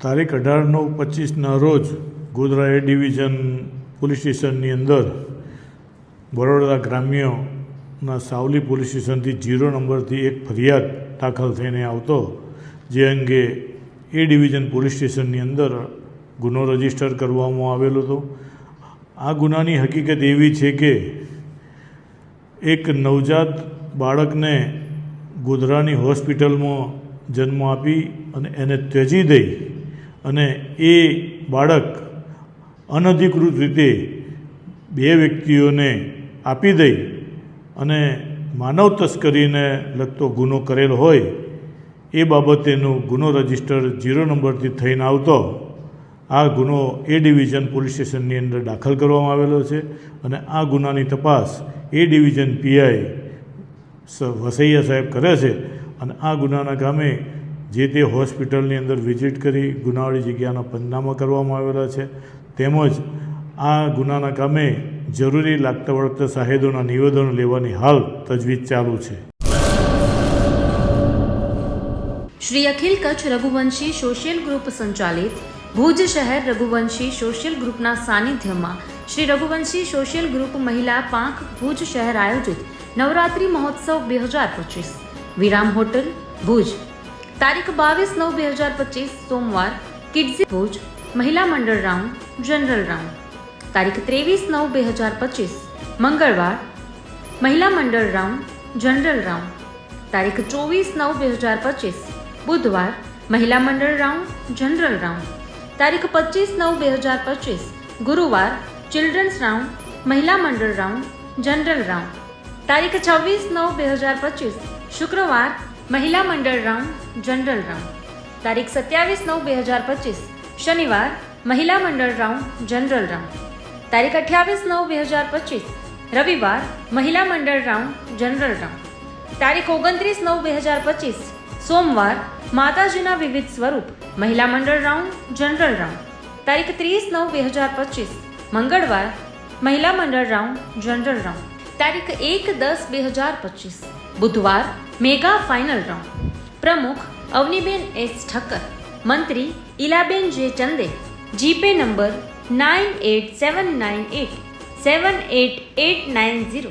તારીખ અઢાર નવ પચીસના રોજ ગોધરા એ ડિવિઝન પોલીસ સ્ટેશનની અંદર બરોડા ગ્રામ્યના સાવલી પોલીસ સ્ટેશનથી જીરો નંબરથી એક ફરિયાદ દાખલ થઈને આવતો, જે અંગે એ ડિવિઝન પોલીસ સ્ટેશનની અંદર ગુનો રજિસ્ટર કરવામાં આવેલો હતો. આ ગુનાની હકીકત એવી છે કે એક નવજાત બાળકને ગોધરાની હોસ્પિટલમાં જન્મ આપી અને એને ત્યજી દઈ અને એ બાળક અનધિકૃત રીતે બે વ્યક્તિઓને આપી દઈ અને માનવ તસ્કરીને લગતો ગુનો કરેલ હોય, એ બાબતેનો ગુનો રજિસ્ટર જીરો નંબરથી થઈને આવતો, આ ગુનો એ ડિવિઝન પોલીસ સ્ટેશનની અંદર દાખલ કરવામાં આવેલો છે અને આ ગુનાની તપાસ એ ડિવિઝન પીઆઈ વસૈયા સાહેબ કરે છે અને આ ગુનાના કામે જે તે હોસ્પિટલની અંદર વિઝિટ કરી ગુનાવાળી જગ્યાના પંચનામા કરવામાં આવેલા છે. તેમજ આ ગુનાના કામે જરૂરી લાગતા વળગતા સાહેદોના નિવેદનો લેવાની હાલ તજવીજ ચાલુ છે. શ્રી અખિલ કચ્છ રઘુવંશી સોશિયલ ગ્રુપ સંચાલિત ભુજ શહેર રઘુવંશી સોશિયલ ગ્રુપના સાનિધ્યમાં શ્રી રઘુવંશી સોશિયલ ગ્રુપ મહિલા પાંખ ભુજ શહેર આયોજિત નવરાત્રિ મહોત્સવ બે હજાર પચીસ. વિરામ હોટલ, ભુજ. તારીખ બાવીસ નવ બે હજાર પચીસ, સોમવાર, કિડઝી ભુજ, મહિલા મંડળ રાઉન્ડ, જનરલ રાઉન્ડ. તારીખ ત્રેવીસ નવ બે હજાર પચીસ, મંગળવાર, મહિલા મંડળ રાઉન્ડ, જનરલ રાઉન્ડ. તારીખ ચોવીસ નવ બે હજાર પચીસ, બુધવાર, મહિલા મંડળ રાઉન્ડ, જનરલ રાઉન્ડ. તારીખ પચીસ નવ બે હજાર પચીસ, ગુરુવાર, ચિલ્ડ્રન્સ રાઉન્ડ, મહિલા મંડળ રાઉન્ડ, જનરલ રાઉન્ડ. તારીખ છવ્વીસ નવ બે હજાર પચીસ, શુક્રવાર મહિલા મંડળ રાઉન્ડ જનરલ રાઉન્ડ તારીખ સત્યાવીસ નવ બે હજાર પચીસ. શનિવાર, મહિલા મંડળ રાઉન્ડ જનરલ રાઉન્ડ તારીખ અઠ્યાવીસ નવ બે હજાર પચીસ. રવિવાર, મહિલા મંડળ રાઉન્ડ જનરલ રાઉન્ડ તારીખ ઓગણત્રીસ નવ બે હજાર પચીસ. સોમવાર, માતાજીના વિવિધ સ્વરૂપ, મહિલા મંડળ રાઉન્ડ જનરલ રાઉન્ડ તારીખ ત્રીસ નવ બે હજાર પચીસ. મંગળવાર, મહિલા મંડળ રાઉન્ડ જનરલ રાઉન્ડ તારીખ એક દસ બે હજાર પચીસ. બુધવાર મેગા ફાઇનલ રાઉન્ડ. પ્રમુખ અવનીબેન એસ ઠક્કર, મંત્રી Ilaben J Chande, GPay number nine eight seven nine eight, seven eight eight nine zero.